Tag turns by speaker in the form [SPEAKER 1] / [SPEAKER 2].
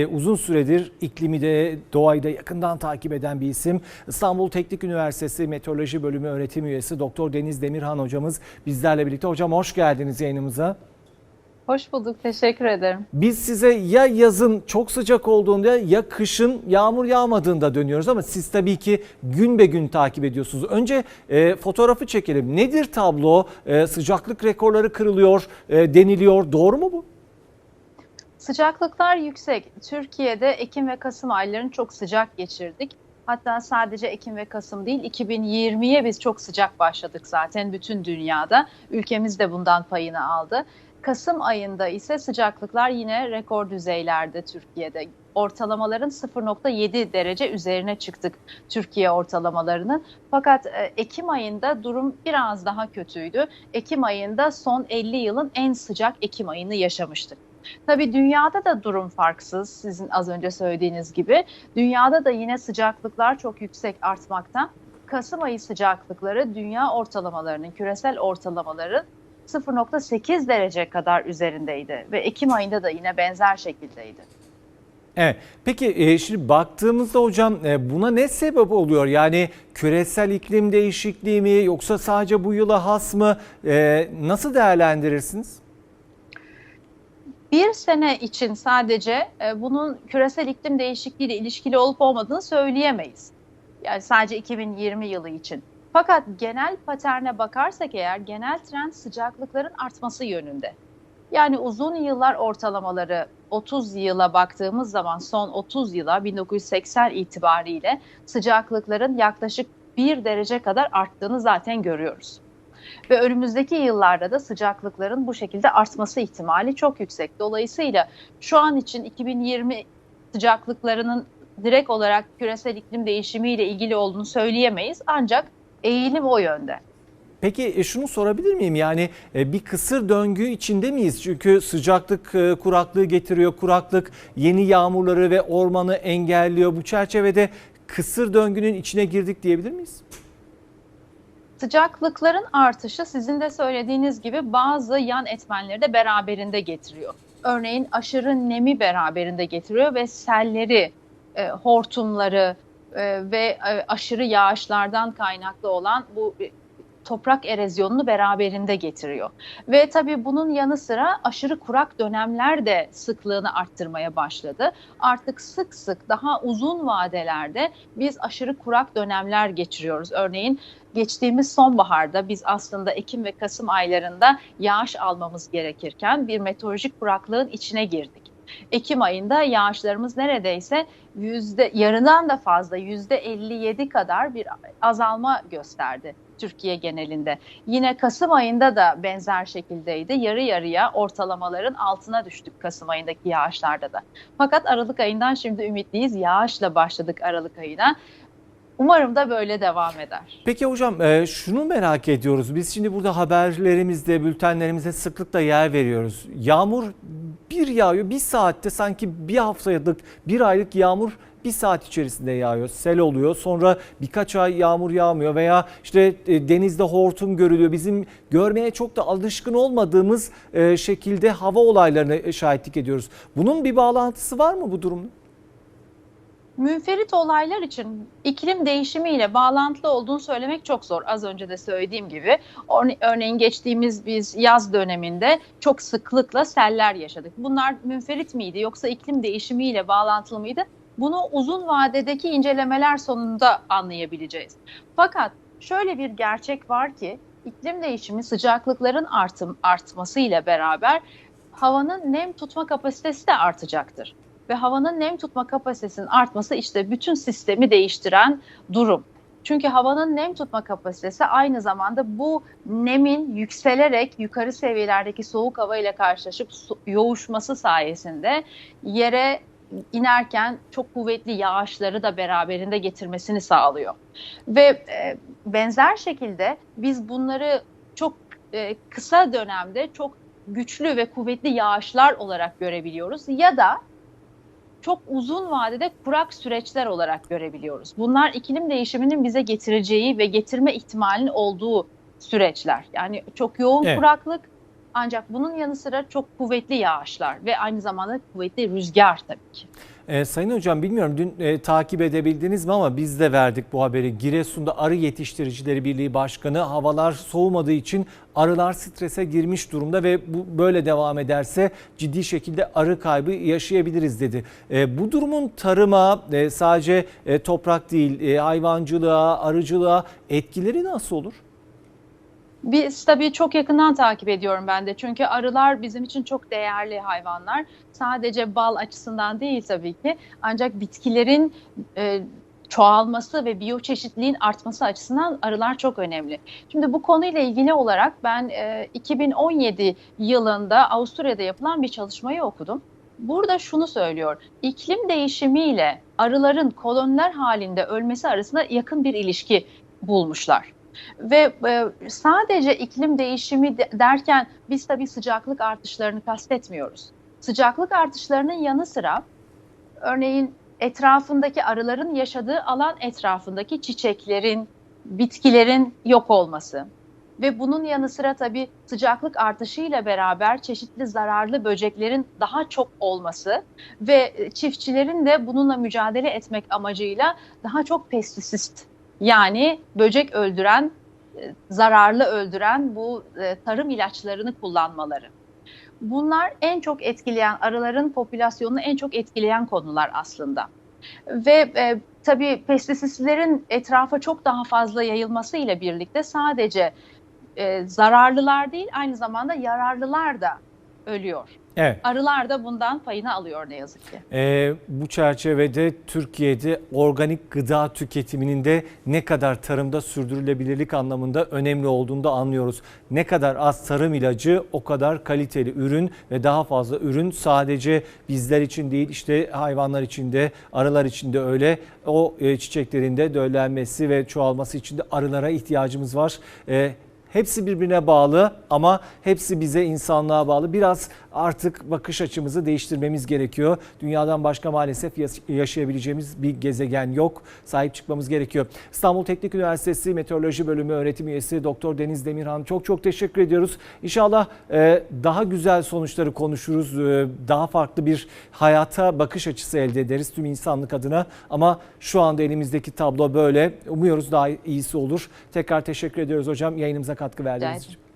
[SPEAKER 1] E, Uzun süredir iklimi de doğayı da yakından takip eden bir isim. İstanbul Teknik Üniversitesi Meteoroloji Bölümü öğretim üyesi Doktor Deniz Demirhan hocamız bizlerle birlikte. Hocam hoş geldiniz yayınımıza.
[SPEAKER 2] Hoş bulduk, teşekkür ederim.
[SPEAKER 1] Biz size ya yazın çok sıcak olduğunda ya kışın yağmur yağmadığında dönüyoruz ama siz tabii ki gün be gün takip ediyorsunuz. Önce e, fotoğrafı çekelim. Nedir tablo? E, sıcaklık rekorları kırılıyor e, deniliyor. Doğru mu bu?
[SPEAKER 2] Sıcaklıklar yüksek. Türkiye'de Ekim ve Kasım aylarını çok sıcak geçirdik. Hatta sadece Ekim ve Kasım değil, 2020'ye biz çok sıcak başladık zaten bütün dünyada. Ülkemiz de bundan payını aldı. Kasım ayında ise sıcaklıklar yine rekor düzeylerde Türkiye'de. Ortalamaların 0.7 derece üzerine çıktık Türkiye ortalamalarını. Fakat e, Ekim ayında durum biraz daha kötüydü. Ekim ayında son 50 yılın en sıcak Ekim ayını yaşamıştık. Tabii dünyada da durum farksız sizin az önce söylediğiniz gibi. Dünyada da yine sıcaklıklar çok yüksek artmakta. Kasım ayı sıcaklıkları dünya ortalamalarının, küresel ortalamaların 0.8 derece kadar üzerindeydi ve Ekim ayında da yine benzer şekildeydi.
[SPEAKER 1] Evet. Peki e, şimdi baktığımızda hocam e, buna ne sebep oluyor? Yani küresel iklim değişikliği mi yoksa sadece bu yıla has mı? E, nasıl değerlendirirsiniz?
[SPEAKER 2] Bir sene için sadece e, bunun küresel iklim değişikliği ile ilişkili olup olmadığını söyleyemeyiz. Yani sadece 2020 yılı için. Fakat genel paterne bakarsak eğer genel trend sıcaklıkların artması yönünde. Yani uzun yıllar ortalamaları 30 yıla baktığımız zaman son 30 yıla 1980 itibariyle sıcaklıkların yaklaşık 1 derece kadar arttığını zaten görüyoruz. Ve önümüzdeki yıllarda da sıcaklıkların bu şekilde artması ihtimali çok yüksek. Dolayısıyla şu an için 2020 sıcaklıklarının direkt olarak küresel iklim değişimiyle ilgili olduğunu söyleyemeyiz. Ancak eğilim o yönde.
[SPEAKER 1] Peki e, şunu sorabilir miyim? Yani e, bir kısır döngü içinde miyiz? Çünkü sıcaklık e, kuraklığı getiriyor. Kuraklık yeni yağmurları ve ormanı engelliyor. Bu çerçevede kısır döngünün içine girdik diyebilir miyiz?
[SPEAKER 2] Sıcaklıkların artışı sizin de söylediğiniz gibi bazı yan etmenleri de beraberinde getiriyor. Örneğin aşırı nemi beraberinde getiriyor ve selleri, e, hortumları e, ve e, aşırı yağışlardan kaynaklı olan bu e, toprak erozyonunu beraberinde getiriyor. Ve tabii bunun yanı sıra aşırı kurak dönemler de sıklığını arttırmaya başladı. Artık sık sık daha uzun vadelerde biz aşırı kurak dönemler geçiriyoruz. Örneğin geçtiğimiz sonbaharda biz aslında Ekim ve Kasım aylarında yağış almamız gerekirken bir meteorolojik kuraklığın içine girdik. Ekim ayında yağışlarımız neredeyse yüzde yarından da fazla yüzde 57 kadar bir azalma gösterdi Türkiye genelinde. Yine Kasım ayında da benzer şekildeydi. Yarı yarıya ortalamaların altına düştük Kasım ayındaki yağışlarda da. Fakat Aralık ayından şimdi ümitliyiz. Yağışla başladık Aralık ayına. Umarım da böyle devam eder.
[SPEAKER 1] Peki hocam e, şunu merak ediyoruz. Biz şimdi burada haberlerimizde, bültenlerimizde sıklıkla yer veriyoruz. Yağmur bir yağıyor. Bir saatte sanki bir haftalık, bir aylık yağmur bir saat içerisinde yağıyor. Sel oluyor. Sonra birkaç ay yağmur yağmıyor veya işte e, denizde hortum görülüyor. Bizim görmeye çok da alışkın olmadığımız e, şekilde hava olaylarına şahitlik ediyoruz. Bunun bir bağlantısı var mı bu durumda?
[SPEAKER 2] Münferit olaylar için iklim değişimiyle bağlantılı olduğunu söylemek çok zor. Az önce de söylediğim gibi örneğin geçtiğimiz biz yaz döneminde çok sıklıkla seller yaşadık. Bunlar münferit miydi yoksa iklim değişimiyle bağlantılı mıydı? Bunu uzun vadedeki incelemeler sonunda anlayabileceğiz. Fakat şöyle bir gerçek var ki iklim değişimi sıcaklıkların artım, artmasıyla beraber havanın nem tutma kapasitesi de artacaktır ve havanın nem tutma kapasitesinin artması işte bütün sistemi değiştiren durum. Çünkü havanın nem tutma kapasitesi aynı zamanda bu nemin yükselerek yukarı seviyelerdeki soğuk hava ile karşılaşıp yoğuşması sayesinde yere inerken çok kuvvetli yağışları da beraberinde getirmesini sağlıyor. Ve e, benzer şekilde biz bunları çok e, kısa dönemde çok güçlü ve kuvvetli yağışlar olarak görebiliyoruz ya da çok uzun vadede kurak süreçler olarak görebiliyoruz. Bunlar iklim değişiminin bize getireceği ve getirme ihtimalinin olduğu süreçler. Yani çok yoğun
[SPEAKER 1] evet.
[SPEAKER 2] kuraklık Ancak bunun yanı sıra çok kuvvetli yağışlar ve aynı zamanda kuvvetli rüzgar tabii ki.
[SPEAKER 1] Ee, Sayın Hocam bilmiyorum dün e, takip edebildiniz mi ama biz de verdik bu haberi. Giresun'da Arı Yetiştiricileri Birliği Başkanı havalar soğumadığı için arılar strese girmiş durumda ve bu böyle devam ederse ciddi şekilde arı kaybı yaşayabiliriz dedi. E, bu durumun tarıma e, sadece e, toprak değil e, hayvancılığa, arıcılığa etkileri nasıl olur?
[SPEAKER 2] Biz tabii çok yakından takip ediyorum ben de. Çünkü arılar bizim için çok değerli hayvanlar. Sadece bal açısından değil tabii ki. Ancak bitkilerin e, çoğalması ve biyoçeşitliliğin artması açısından arılar çok önemli. Şimdi bu konuyla ilgili olarak ben e, 2017 yılında Avusturya'da yapılan bir çalışmayı okudum. Burada şunu söylüyor. İklim değişimiyle arıların koloniler halinde ölmesi arasında yakın bir ilişki bulmuşlar. Ve e, sadece iklim değişimi de- derken biz tabii sıcaklık artışlarını kastetmiyoruz. Sıcaklık artışlarının yanı sıra örneğin etrafındaki arıların yaşadığı alan etrafındaki çiçeklerin, bitkilerin yok olması ve bunun yanı sıra tabii sıcaklık artışıyla beraber çeşitli zararlı böceklerin daha çok olması ve e, çiftçilerin de bununla mücadele etmek amacıyla daha çok pestisit yani böcek öldüren, e, zararlı öldüren bu e, tarım ilaçlarını kullanmaları. Bunlar en çok etkileyen, arıların popülasyonunu en çok etkileyen konular aslında. Ve e, tabii pestisitlerin etrafa çok daha fazla yayılması ile birlikte sadece e, zararlılar değil aynı zamanda yararlılar da ölüyor.
[SPEAKER 1] Evet.
[SPEAKER 2] Arılar da bundan payını alıyor ne yazık ki.
[SPEAKER 1] Ee, bu çerçevede Türkiye'de organik gıda tüketiminin de ne kadar tarımda sürdürülebilirlik anlamında önemli olduğunu da anlıyoruz. Ne kadar az tarım ilacı o kadar kaliteli ürün ve daha fazla ürün sadece bizler için değil işte hayvanlar için de arılar için de öyle. O e, çiçeklerin de döllenmesi ve çoğalması için de arılara ihtiyacımız var. E, Hepsi birbirine bağlı ama hepsi bize insanlığa bağlı. Biraz artık bakış açımızı değiştirmemiz gerekiyor. Dünyadan başka maalesef yaş- yaşayabileceğimiz bir gezegen yok. Sahip çıkmamız gerekiyor. İstanbul Teknik Üniversitesi Meteoroloji Bölümü öğretim üyesi Doktor Deniz Demirhan çok çok teşekkür ediyoruz. İnşallah e, daha güzel sonuçları konuşuruz. E, Daha farklı bir hayata bakış açısı elde ederiz tüm insanlık adına. Ama şu anda elimizdeki tablo böyle. Umuyoruz daha iyisi olur. Tekrar teşekkür ediyoruz hocam yayınımıza katkı verdiğiniz için.